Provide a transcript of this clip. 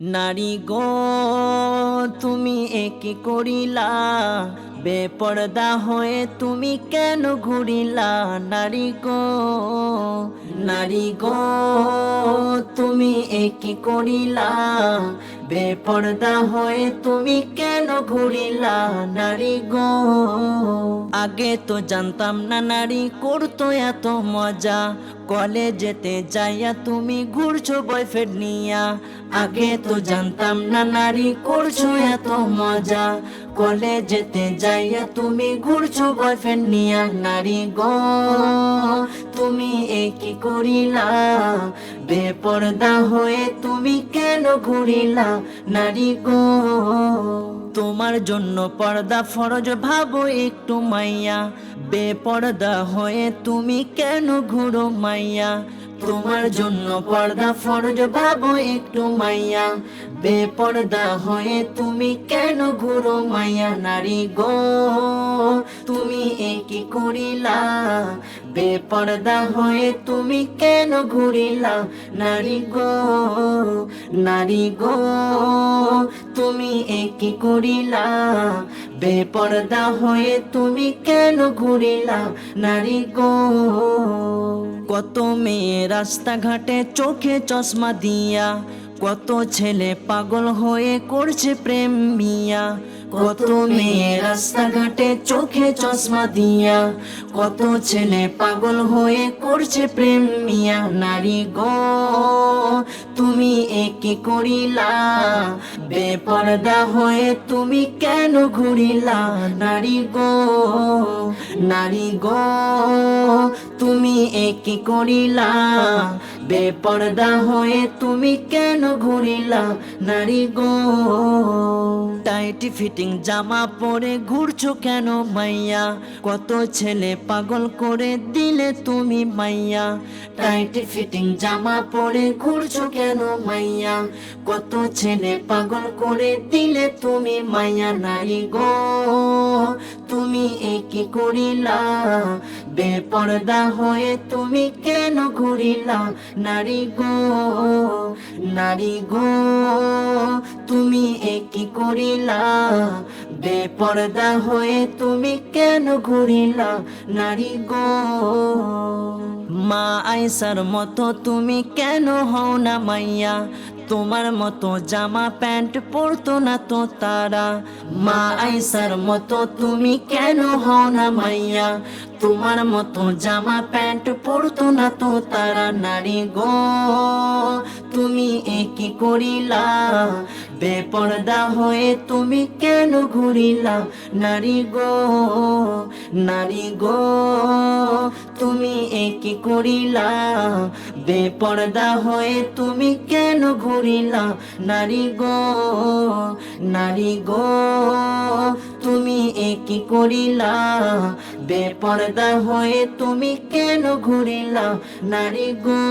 নারী গো তুমি একে করিলা? বেপরদা হয়ে তুমি কেন ঘুরিলা? নারী গো নারী গো, তুমি একে করিলা? বেপরদা হয়ে তুমি কেন ঘুরিলা? নারী গো, আগে তো জানতাম না নারী করতো এত মজা। কলেজেতে যাইয়া তুমি ঘুরছো বয়ফ্রেন্ড নিয়া। আগে তো জানতাম না নারী করছ এত মজা। কলেজেতে যাইয়া তুমি ঘুরছো বয়ফ্রেন্ড নিয়া নারী গো। তুমি এ কি করিলা? বেপরদা হয়ে তুমি কেন ঘুরিলা নারী গো? তোমার জন্য পর্দা ফরজ ভাবো একটু মাইয়া। বেপর্দা হয়ে তুমি কেন ঘুরো মাইয়া? তোমার জন্য পর্দা ফরজ ভাবো একটু মাইয়া। বেপর্দা হয়ে তুমি কেন ঘুরো মাইয়া নারী গো? তুমি একই করিলা? বেপর্দা হয়ে তুমি কেন ঘুরিলা? নারী গো নারী গো, তুমি একই করিলা? বেপর্দা হয়ে তুমি কেন ঘুরিলা? নারী গো, কত মেয়ে রাস্তাঘাটে চোখে চশমা দিয়া কত ছেলে পাগল হয়ে করছে প্রেম মিয়া। কত মেয়ে রাস্তাঘাটে চোখে চশমা দিয়া। কত ছেলে পাগল হয়ে করছে প্রেম মিয়া। নারী গো, তুমি একে করিলা? বেপরদা হয়ে তুমি কেন ঘুরিলা? নারী গো নারী গো, তুমি একে করিলা? বেপরদা হয়ে তুমি কেন ঘুরিলা? নারী গো টাইট ফিটিং জামা পরে ঘুরছো কেন মাইয়া? কত ছেলে পাগল করে দিলে তুমি মাইয়া? টাইট ফিটিং জামা পরে ঘুরছো কেন মাইয়া? কত ছেলে পাগল করে দিলে তুমি মাইয়া? নারী গো তুমি একে করিলা। বেপরদা হয়ে তুমি কেন ঘুরিলা? নারী গো নারী গো, তুমি একে করিলা। বেপরদা হয়ে তুমি কেন ঘুরিলা? নারী গো, মা আইসার মতো তুমি কেন হও না মাইয়া? তোমার মতো জামা প্যান্ট পরতো না তো তারা। মা আইসার মতো তুমি কেন হও না মাইয়া? তোমার মতো জামা প্যান্ট পরতো না তো তারা। নারী গো তুমি একই করিলা? বেপরদা হয়ে তুমি কেন ঘুরিলা? নারী গো নারী গো, তুমি একই করিলা? বেপরদা হয়ে তুমি কেন ঘুরিলা? নারী গো নারী গো, তুমি একই করিলা? বেপরদা হয়ে তুমি কেন ঘুরিলা? নারী গো